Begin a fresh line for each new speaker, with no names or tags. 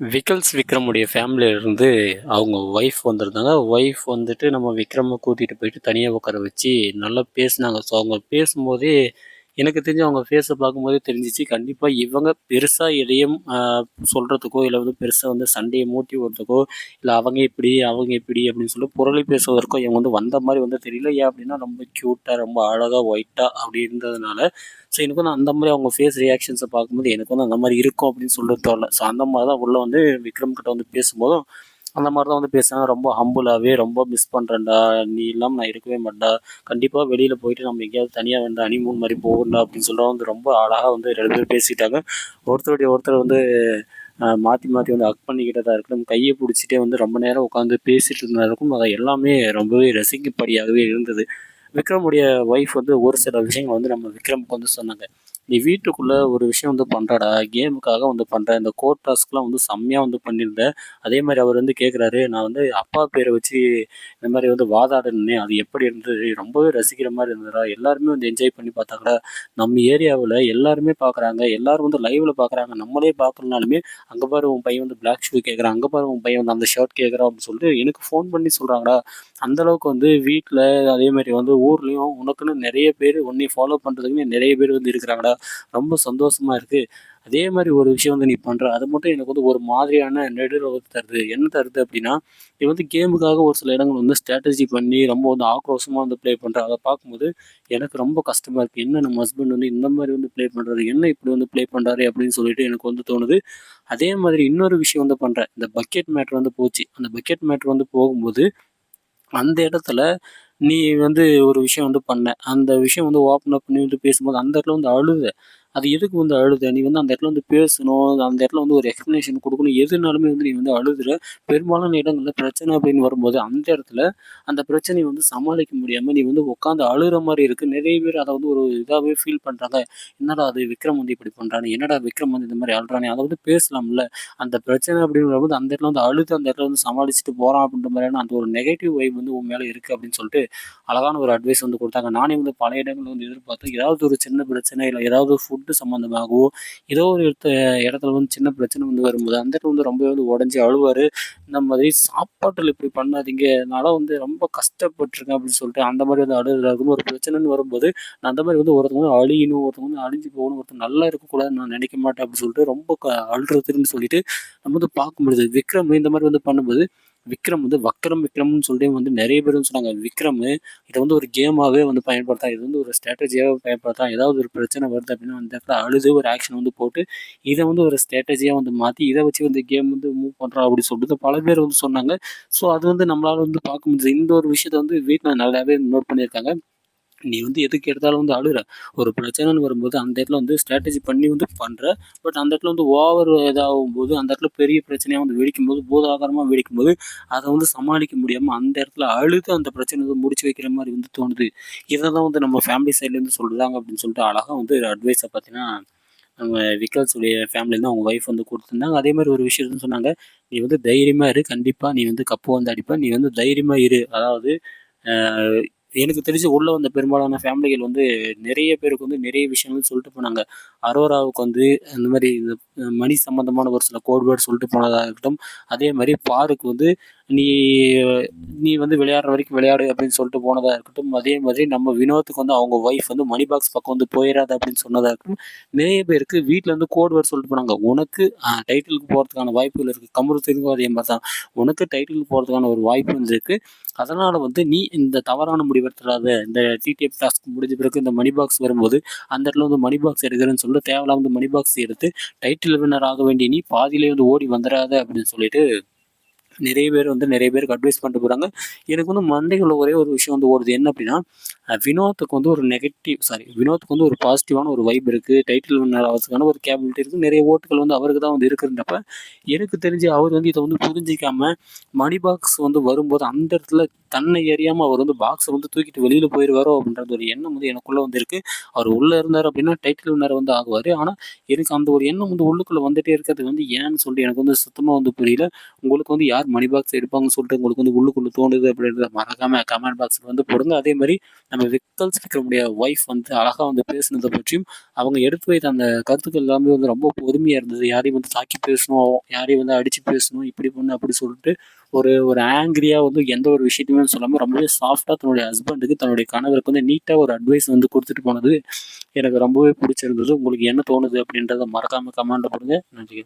விக்கல்ஸ் விக்ரமுடைய ஃபேமிலியிலேருந்து அவங்க ஒய்ஃப் வந்திருந்தாங்க. ஒய்ஃப் வந்துட்டு நம்ம விக்ரமை கூட்டிகிட்டு போயிட்டு தனியாக உட்கார வச்சு நல்லா பேசினாங்க. ஸோ அவங்க பேசும்போதே எனக்கு தெரிஞ்சு அவங்க ஃபேஸை பார்க்கும்போதே தெரிஞ்சிச்சு. கண்டிப்பாக இவங்க பெருசாக எதையும் சொல்கிறதுக்கோ இல்லை வந்து பெருசாக வந்து சண்டையை மூட்டி விடுறதுக்கோ இல்லை அவங்க இப்படி அவங்க இப்படி அப்படின்னு சொல்லி புரளி பேசுவதற்கோ இவங்க வந்து வந்த மாதிரி வந்து தெரியல. ஏன் அப்படின்னா ரொம்ப க்யூட்டாக ரொம்ப அழகாக ஒயிட்டாக அப்படி இருந்ததுனால. ஸோ எனக்கு வந்து அந்த மாதிரி அவங்க ஃபேஸ் ரியாக்ஷன்ஸை பார்க்கும்போது எனக்கு வந்து அந்த மாதிரி இருக்கும் அப்படின்னு சொல்ல தோணல. ஸோ அந்த மாதிரி தான் உள்ளே வந்து விக்ரம் கிட்ட வந்து பேசும்போதும் அந்த மாதிரி தான் வந்து பேசுனாங்க ரொம்ப ஹம்புளாகவே ரொம்ப மிஸ் பண்ணுறேன்டா நீ இல்லாமல் நான் இருக்கவே மாட்டேன்டா. கண்டிப்பாக வெளியில் போயிட்டு நம்ம எங்கேயாவது தனியாக வேண்டாம் அனிமூன் மாதிரி போகணும்டா அப்படின்னு சொல்ல வந்து ரொம்ப அழகாக வந்து ரெண்டு பேரும் பேசிட்டாங்க. ஒருத்தருடைய ஒருத்தர் வந்து மாற்றி மாற்றி வந்து அக் பண்ணிக்கிட்டதாக இருக்கட்டும் கையை பிடிச்சிட்டே வந்து ரொம்ப நேரம் உட்காந்து பேசிகிட்டு இருந்ததாருக்கும் அதை எல்லாமே ரொம்பவே ரசிக்கும்படியாகவே இருந்தது. விக்ரமுடைய ஒய்ஃப் வந்து ஒரு சில விஷயங்கள் வந்து நம்ம விக்ரமுக்கு வந்து சொன்னாங்க. நீ வீட்டுக்குள்ளே ஒரு விஷயம் வந்து பண்ணுறடா கேமுக்காக வந்து பண்ணுற இந்த கோர்ட் டாஸ்க்லாம் வந்து செம்மையாக வந்து பண்ணியிருந்தேன் அதே மாதிரி அவர் வந்து கேட்குறாரு நான் வந்து அப்பா பேரை வச்சு இந்த மாதிரி வந்து வாதாடினேன். அது எப்படி இருந்தது? ரொம்பவே ரசிக்கிற மாதிரி இருந்ததா எல்லாருமே வந்து என்ஜாய் பண்ணி பார்த்தாங்கடா. நம்ம ஏரியாவில் எல்லாருமே பார்க்குறாங்க எல்லாரும் வந்து லைவில் பார்க்குறாங்க நம்மளே பார்க்கலனாலுமே அங்கே பாரு உன் பையன் வந்து பிளாக் ஷூ கேட்குறான் அங்கே பாரு உன் பையன் வந்து அந்த ஷர்ட் கேட்குறான் அப்படின்னு சொல்லிட்டு எனக்கு ஃபோன் பண்ணி சொல்கிறாங்கடா அந்தளவுக்கு வந்து வீட்டில் அதே மாதிரி வந்து ஊர்லேயும் உனக்குன்னு நிறைய பேர் உன்னை ஃபாலோ பண்ணுறதுக்குன்னு நிறைய பேர் வந்து இருக்கிறாங்கடா. ரொம்ப சந்தோஷமா இருக்குது அதே மாதிரி ஒரு விஷயம் வந்து நீ பண்ணுற அது மட்டும் எனக்கு வந்து ஒரு மாதிரியான நெடுறவு தருது. என்ன தருது அப்படின்னா நீ வந்து கேமுக்காக ஒரு சில இடங்கள் வந்து ஸ்ட்ராட்டஜி பண்ணி ரொம்ப வந்து ஆக்ரோஷமாக வந்து ப்ளே பண்ணுற அதை பார்க்கும்போது எனக்கு ரொம்ப கஷ்டமாக இருக்குது என்ன நம்ம ஹஸ்பண்ட் வந்து இந்த மாதிரி வந்து ப்ளே பண்ணுறாரு என்ன இப்படி வந்து ப்ளே பண்ணுறாரு அப்படின்னு சொல்லிட்டு எனக்கு வந்து தோணுது. அதே மாதிரி இன்னொரு விஷயம் வந்து பண்ணுறேன் இந்த பக்கெட் மேட்ரு வந்து போச்சு. அந்த பக்கெட் மேட்ரு வந்து போகும்போது அந்த இடத்துல நீ வந்து ஒரு விஷயம் வந்து பண்ண. அந்த விஷயம் வந்து ஓப்பன் அப் பண்ணி வந்து பேசும்போது அந்த இடத்துல வந்து அழுத அது எதுக்கு வந்து அழுத? நீ வந்து அந்த இடத்துல வந்து பேசணும் அந்த இடத்துல வந்து ஒரு எக்ஸ்ப்ளனேஷன் கொடுக்கணும். எதுனாலுமே வந்து நீ வந்து அழுதுற. பெரும்பாலான இடங்களில் பிரச்சனை அப்படின்னு வரும்போது அந்த இடத்துல அந்த பிரச்சனையை வந்து சமாளிக்க முடியாமல் நீ வந்து உட்காந்து அழுகிற மாதிரி இருக்குது நிறைய பேர் அதை வந்து ஒரு இதாகவே ஃபீல் பண்ணுறாங்க என்னடா அது விக்ரம் வந்து இப்படி பண்ணுறானே என்னடா விக்ரம் வந்து இந்த மாதிரி அழுறானே? அதை வந்து பேசலாம்ல. அந்த பிரச்சனை அப்படின்னு வரும்போது அந்த இடத்துல வந்து அழுது அந்த இடத்துல வந்து சமாளிச்சுட்டு போகிறான் அப்படின்ற மாதிரியான அந்த ஒரு நெகட்டிவ் வைப் வந்து உன் மேலே இருக்குது அப்படின்னு சொல்லிட்டு அழகான ஒரு அட்வைஸ் வந்து கொடுத்தாங்க. நானே வந்து பல இடங்களில் வந்து எதிர்பார்த்தேன். ஏதாவது ஒரு சின்ன பிரச்சனை இல்லை ஏதாவது ஃபுட்டு சம்மந்தமாகவோ ஏதோ ஒரு இடத்த இடத்துல வந்து சின்ன பிரச்சனை வந்து வரும்போது அந்த இடத்துல வந்து ரொம்ப வந்து உடஞ்சி அழுவார். இந்த மாதிரி சாப்பாட்டில் இப்படி பண்ணாதீங்க. என்னால் வந்து ரொம்ப கஷ்டப்பட்டுருக்கேன் அப்படின்னு சொல்லிட்டு அந்த மாதிரி வந்து அழுகுறது ஒரு பிரச்சனைன்னு வரும்போது நான் அந்த மாதிரி வந்து ஒருத்தவங்க வந்து அழியணும் ஒருத்தவங்க வந்து அழிஞ்சு போகணும் ஒருத்தர் நல்லா இருக்கக்கூடாதுன்னு நான் நினைக்க மாட்டேன் அப்படின்னு சொல்லிட்டு ரொம்ப க அழுறதுன்னு சொல்லிட்டு நம்ம வந்து பார்க்க முடியுது. விக்ரம் இந்த மாதிரி வந்து பண்ணும்போது விக்ரம் வந்து வக்ரம் விக்ரம்னு சொல்லிட்டு வந்து நிறைய பேர் சொன்னாங்க. விக்ரம் இதை வந்து ஒரு கேமாகவே வந்து பயன்படுத்தலாம். இது வந்து ஒரு ஸ்ட்ராட்டஜியாகவே பயன்படுத்தலாம். ஏதாவது ஒரு பிரச்சனை வருது அப்படின்னா அந்த இடத்துல அழுது ஒரு ஆக்ஷன் வந்து போட்டு இதை வந்து ஒரு ஸ்ட்ராட்டஜியாக வந்து மாற்றி இதை வச்சு வந்து கேம் வந்து மூவ் பண்ணுறோம் அப்படின்னு சொல்லிட்டு பல பேர் வந்து சொன்னாங்க. ஸோ அது வந்து நம்மளால் வந்து பார்க்க முடியுது இந்த ஒரு விஷயத்த வந்து வீட்டில் நல்லாவே நோட் பண்ணியிருக்காங்க. நீ வந்து எதுக்கு எடுத்தாலும் வந்து அழுகிற. ஒரு பிரச்சனைன்னு வரும்போது அந்த இடத்துல வந்து ஸ்ட்ராட்டஜி பண்ணி வந்து பண்ணுற பட் அந்த இடத்துல வந்து ஓவர் இதாகும் போது அந்த இடத்துல பெரிய பிரச்சனையாக வந்து வெடிக்கும் போது பூதாகாரமாக வெடிக்கும் போது அதை வந்து சமாளிக்க முடியாமல் அந்த இடத்துல அழுது அந்த பிரச்சனை வந்து முடிச்சு வைக்கிற மாதிரி வந்து தோணுது. இதை தான் வந்து நம்ம ஃபேமிலி சைட்லேருந்து சொல்கிறாங்க அப்படின்னு சொல்லிட்டு அழகாக வந்து அட்வைஸை பார்த்தீங்கன்னா நம்ம விக்கல்ஸுடைய ஃபேமிலியிலேருந்து அவங்க ஒய்ஃப் வந்து கொடுத்துருந்தாங்க. அதே மாதிரி ஒரு விஷயம் சொன்னாங்க. நீ வந்து தைரியமாக இரு கண்டிப்பாக நீ வந்து கப்பு வந்து அடிப்ப. நீ வந்து தைரியமாக இரு. அதாவது எனக்கு தெரிஞ்சு உள்ளே வந்த பெரும்பாலான ஃபேமிலிகள் வந்து நிறைய பேருக்கு வந்து நிறைய விஷயங்கள் சொல்லிட்டு போனாங்க. அரோராவுக்கு வந்து அந்த மாதிரி இந்த மணி சம்மந்தமான ஒரு சில கோட்வேர்டு சொல்லிட்டு போனதாக இருக்கட்டும் அதே மாதிரி பாருக்கு வந்து நீ நீ வந்து விளையாடுற வரைக்கும் விளையாடு அப்படின்னு சொல்லிட்டு போனதாக இருக்கட்டும். அதே மாதிரி நம்ம வினோத்துக்கு வந்து அவங்க ஒய்ஃப் வந்து மணி பாக்ஸ் பக்கம் வந்து போயிடாது அப்படின்னு சொன்னதாக இருக்கட்டும். நிறைய பேருக்கு வீட்டில் வந்து கோட் வேர்ட் சொல்லிட்டு போனாங்க. உனக்கு டைட்டிலுக்கு போகிறதுக்கான வாய்ப்புகள் இருக்குது கமருத்துக்கும் அதே மாதிரி தான். உனக்கு டைட்டிலுக்கு போகிறதுக்கான ஒரு வாய்ப்பு வந்து இருக்குது அதனால் வந்து நீ இந்த தவறான முடிவெடுத்துடாத இந்த டிடிஎஃப் டாஸ்க் முடிஞ்ச பிறகு இந்த மணி பாக்ஸ் வரும்போது அந்த இடத்துல வந்து மணி பாக்ஸ் எடுக்கிறேன்னு சொல்லிட்டு தேவையில்லாம வந்து மணி பாக்ஸ் எடுத்து டைட்டில் வின்னர் ஆக வேண்டிய நீ பாதியிலே வந்து ஓடி வந்துடாத அப்படின்னு சொல்லிட்டு நிறைய பேர் வந்து நிறைய பேருக்கு அட்வைஸ் பண்ணிட்டு போகிறாங்க எனக்கு வந்து மந்தைகளில் ஒரே ஒரு விஷயம் வந்து ஓடுது. என்ன அப்படின்னா வினோத்துக்கு வந்து ஒரு நெகட்டிவ் சாரி வினோத்துக்கு வந்து ஒரு பாசிட்டிவான ஒரு வைப் இருக்குது டைட்டில் வின்னர் ஆகிறதுக்கான ஒரு கேபிலிட்டி இருக்குது நிறைய ஓட்டுகள் வந்து அவருக்கு தான் வந்து இருக்குன்றப்ப எனக்கு தெரிஞ்சு அவர் வந்து இதை வந்து புரிஞ்சிக்காமல் மணி பாக்ஸ் வந்து வரும்போது அந்த இடத்துல தன்னை எறியாமல் அவர் வந்து பாக்ஸை வந்து தூக்கிட்டு வெளியில் போயிடுவாரோ அப்படின்றது ஒரு எண்ணம் வந்து எனக்குள்ளே வந்து இருக்குது அவர் உள்ளே இருந்தார் அப்படின்னா டைட்டில் வின்னர் வந்து ஆகுவார். ஆனால் எனக்கு அந்த ஒரு எண்ணம் வந்து உள்ளுக்குள்ளே வந்துகிட்டே இருக்கிறது வந்து ஏன்னு சொல்லி எனக்கு வந்து சுத்தமாக வந்து புரியல. உங்களுக்கு வந்து யார் மணி பாக்ஸ் எடுப்பாங்கன்னு சொல்லிட்டு உங்களுக்கு வந்து உள்ளுக்குள்ளே தோணுது அப்படின்றத மறக்காமல் கமெண்ட் பாக்ஸில் வந்து போடுங்க. அதே மாதிரி நம்ம விக்கல்ஸ் விக்ரமுடைய ஒய்ஃப் வந்து அழகாக வந்து பேசினதை பற்றியும் அவங்க எடுத்து வைத்த அந்த கருத்துக்கள் எல்லாமே வந்து ரொம்ப பொறுமையாக இருந்தது. யாரையும் வந்து தாக்கி பேசணும் யாரையும் வந்து அடித்து பேசணும் இப்படி பண்ணு அப்படி சொல்லிட்டு ஒரு ஒரு ஆங்கிரியாக வந்து எந்த ஒரு விஷயத்தையுமே சொல்லாமல் ரொம்பவே சாஃப்டாக தன்னுடைய ஹஸ்பண்டுக்கு தன்னுடைய கணவருக்கு வந்து நீட்டாக ஒரு அட்வைஸ் வந்து கொடுத்துட்டு போனது. எனக்கு ரொம்பவே பிடிச்சிருந்தது. உங்களுக்கு என்ன தோணுது அப்படின்றத மறக்காமல் கமெண்ட்டில் போடுங்க. நன்றி